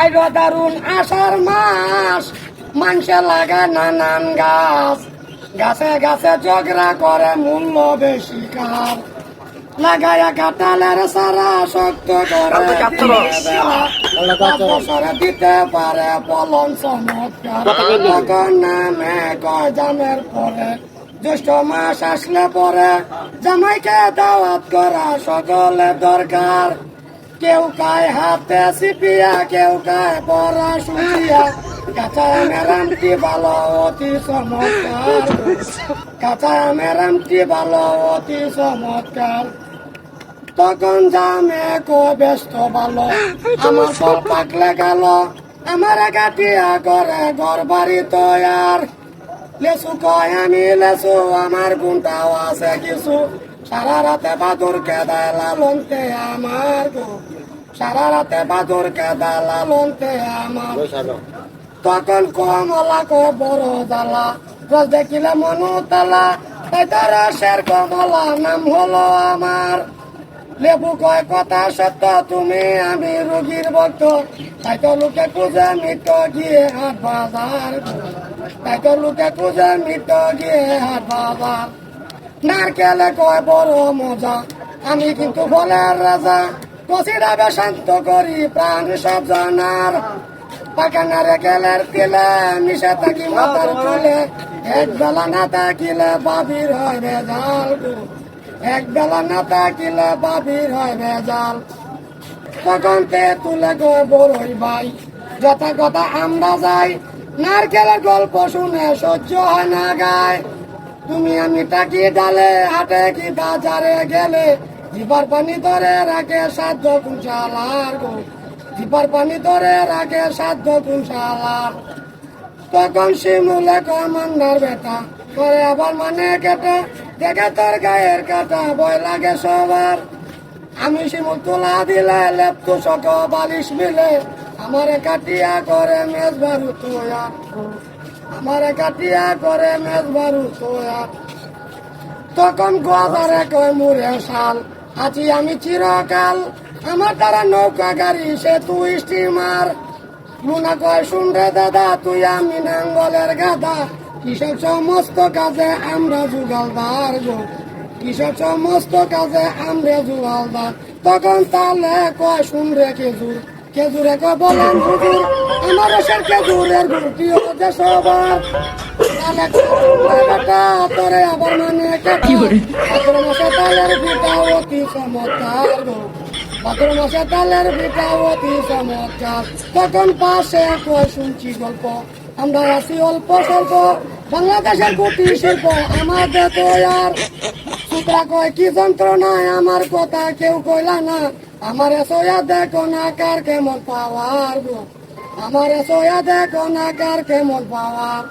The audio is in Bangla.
আইল দারুণ আষাঢ় মাস। মানুষে লাগা নানান গাছ। গাছে গাছে ঝগড়া করে মূল্য বেশি কার। লাগায়া কাটালের সারা শক্ত করে বছরে দিতে পারে ফলন চমৎকার। নামে কয় জামের পরে। জ্যৈষ্ঠ মাস আসলে পরে। জামাইকে দাওয়াত করা সকলে দরকার। কেউ কায় হাতে সিপিয়া, কেউ কায় পরা শুনিয়া কাঁচা মেরামটি ভালো, অতি চমৎকার। কাঁচা মেরামটি ভালো, অতি চমৎকার। তখন জামে কো ব্যস্ত ভালো। আমার সব পাকলে গেল, আমার গাটিয়া করে ঘর বাড়ি তৈয়ার। লেসু কয় আমি, লেসু, আমার গুণটাও আছে কিছু। সারা রাতে বাদুর কেদায় লালনতে আমার গো। সারা রাতে বাদুর কেদায় লালনতে আমার। তখন কমলা কো বড় জ্বালা। রস দেখিলে মনু তালা তার কমলা নাম হলো আমার। লেবু কয় কথা সত্য তুমি আমি রোগীর ভক্ত। তাই তো লোকে খুঁজে মিট গিয়ে হাট বাজার তাই তো লোকে খুঁজে মিট গিয়ে হাট বাজার। নারকেলে কয় বড় মজা। আমি কিন্তু বলের রাজা। কচিরাবে শান্ত করি প্রাণ সব জানার। পাকানারে গেলের তেলে মিশে থাকি মাথার চুলে। এক বেলা না থাকিলে বাবির হয় বেজাল গো। এক বেলা না থাকিলে বাবির হয় বেজাল তখন তে তুলে গো বড়ই ভাই। যথা কথা আমরা যাই। নারকেলের গল্প শুনে সহ্য হয় না গায়। তুমি আমি টাকি ডালে, হাটে কি বাজারে গেলে? জিপার পানি ধরে রাখে সাধ্য কুঞ্চালার গো। জিপার পানি ধরে রাখে সাধ্য কুঞ্চালার তখন শিমুলে কমান্ডার বেটা করে আবার মানে কেটে, দেখে তোর গায়ের কাটা, ভয় লাগে সবার। আমি শিমুল তোলা দিলে লেপটু শক বালিশ মিলে, আমারে কাটিয়া করে মেজ বারু আমারে কাটিয়া করে মেজ বারু তখন গোয়াদারে কয়, মুরে শাল আছি আমি চিরকাল আমার দ্বারা নৌকা গাড়ি, সে তুই স্টিমার। লুনা কয় শুন রে দাদা, তুই আমি নাঙ্গলের গাদা কিসব সমস্ত কাজে আমরা যুগালদার গো? কিসব সমস্ত কাজে আমরা যুগালদার? তখন তাহলে কয় শুন রে খেজুর খেজুরে কয় বলেন হুজুর আমার এসের খেজুরের গুটি হচ্ছে সবার। তাহলে কয় বেটা তোরে আবার মানে কেটে ভাদ্র মাসে তালের পিঠা অতি চমৎকার গো। ভাদ্র মাসে তালের পিঠা অতি চমৎকার। তখন পাশে কয় শুনছি গল্প। আমরা আছি অল্প স্বল্প বাংলাদেশের কুটির শিল্প আমাদের তো আর সুতরা কয় কি যন্ত্রণায় আমার কথা কেউ কইলা না? আমার সোয়া দেখো না কার কেমন পাওয়ার গো। আমার সোয়া দেখো না কার কেমন পাওয়ার